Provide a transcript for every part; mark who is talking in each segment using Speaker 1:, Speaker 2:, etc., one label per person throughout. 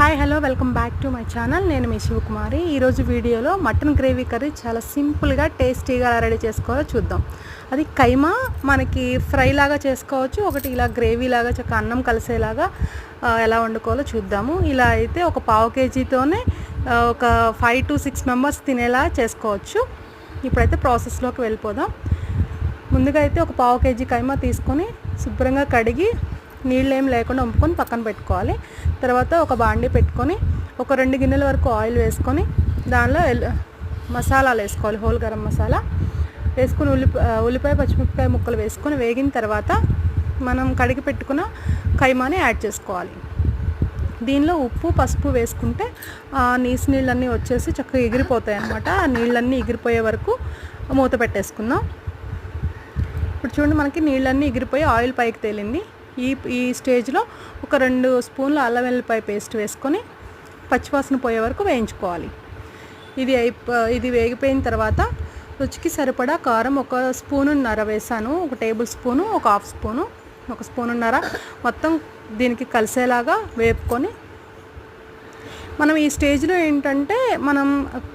Speaker 1: Hi hello welcome back to my channel నేను మీ శివకుమారి. ఈరోజు వీడియోలో మటన్ గ్రేవీ కర్రీ చాలా సింపుల్గా టేస్టీగా రెడీ చేసుకోవాలో చూద్దాం. అది కైమా మనకి ఫ్రై లాగా చేసుకోవచ్చు ఒకటి ఇలా గ్రేవీ లాగా చక్క అన్నం కలిసేలాగా ఎలా వండుకోవాలో చూద్దాము. ఇలా అయితే ఒక పావు కేజీతోనే ఒక ఫైవ్ టు సిక్స్ మెంబర్స్ తినేలా చేసుకోవచ్చు. ఇప్పుడైతే ప్రాసెస్లోకి వెళ్ళిపోదాం. ముందుగా అయితే ఒక పావు కేజీ కైమా తీసుకొని శుభ్రంగా కడిగి నీళ్ళు లేకుండా వంపుకొని పక్కన పెట్టుకోవాలి. తర్వాత ఒక బాండి పెట్టుకొని ఒక రెండు గిన్నెల వరకు ఆయిల్ వేసుకొని దానిలో ఎల్- మసాలాలు వేసుకోవాలి హోల్ గరం మసాలా. వేసుకుని ఉల్లి ఉల్లిపాయ పచ్చిమిరపకాయ ముక్కలు వేసుకొని వేగిన తర్వాత మనం కడిగి పెట్టుకున్న కైమాని యాడ్ చేసుకోవాలి. దీనిలో ఉప్పు పసుపు వేసుకుంటే ఆ నీసు నీళ్ళన్నీ వచ్చేసి చక్కగా ఎగిరిపోతాయి అన్నమాట. ఆ నీళ్ళన్నీ ఎగిరిపోయే వరకు మూత పెట్టేసుకుందాం. ఇప్పుడు చూడండి మనకి నీళ్ళన్నీ ఎగిరిపోయి ఆయిల్ పైకి తేలింది. ఈ ఈ స్టేజ్లో ఒక రెండు స్పూన్లు అల్లం వెల్లిపాయ పేస్ట్ వేసుకొని పచ్చివాసన పోయే వరకు వేయించుకోవాలి. ఇది అయిపో ఇది వేగిపోయిన తర్వాత రుచికి సరిపడా కారం ఒక స్పూనున్నర వేసాను. ఒక టేబుల్ స్పూను ఒక హాఫ్ స్పూను ఒక స్పూనున్నర. మొత్తం దీనికి కలిసేలాగా వేపుకొని మనం ఈ స్టేజ్లో ఏంటంటే మనం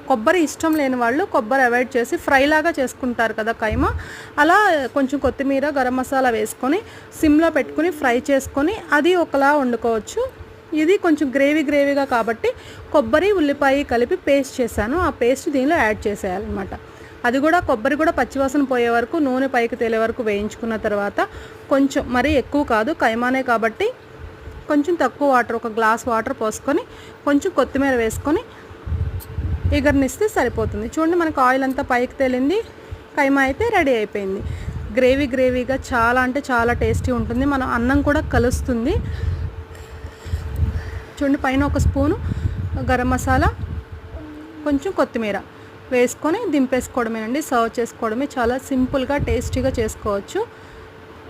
Speaker 1: కొబ్బరి ఇష్టం లేని వాళ్ళు కొబ్బరి అవాయిడ్ చేసి ఫ్రై లాగా చేసుకుంటారు కదా కైమా. అలా కొంచెం కొత్తిమీర గరం మసాలా వేసుకొని సిమ్లో పెట్టుకుని ఫ్రై చేసుకొని అది ఒకలా వండుకోవచ్చు. ఇది కొంచెం గ్రేవీ గ్రేవీగా కాబట్టి కొబ్బరి ఉల్లిపాయ కలిపి పేస్ట్ చేశాను. ఆ పేస్ట్ దీనిలో యాడ్ చేసేయాలన్నమాట. అది కూడా కొబ్బరి కూడా పచ్చివాసన పోయే వరకు నూనె పైకి తేలే వరకు వేయించుకున్న తర్వాత కొంచెం మరీ ఎక్కువ కాదు కైమానే కాబట్టి కొంచెం తక్కువ వాటర్ ఒక గ్లాస్ వాటర్ పోసుకొని కొంచెం కొత్తిమీర వేసుకొని ఎగరనిస్తే సరిపోతుంది. చూడండి మనకు ఆయిల్ అంతా పైకి తేలింది కైమా అయితే రెడీ అయిపోయింది. గ్రేవీ గ్రేవీగా చాలా అంటే చాలా టేస్టీ ఉంటుంది. మనం అన్నం కూడా కలుస్తుంది. చూడండి పైన ఒక స్పూను గరం మసాలా కొంచెం కొత్తిమీర వేసుకొని దింపేసుకోవడమేనండి సర్వ్ చేసుకోవడమే. చాలా సింపుల్గా టేస్టీగా చేసుకోవచ్చు.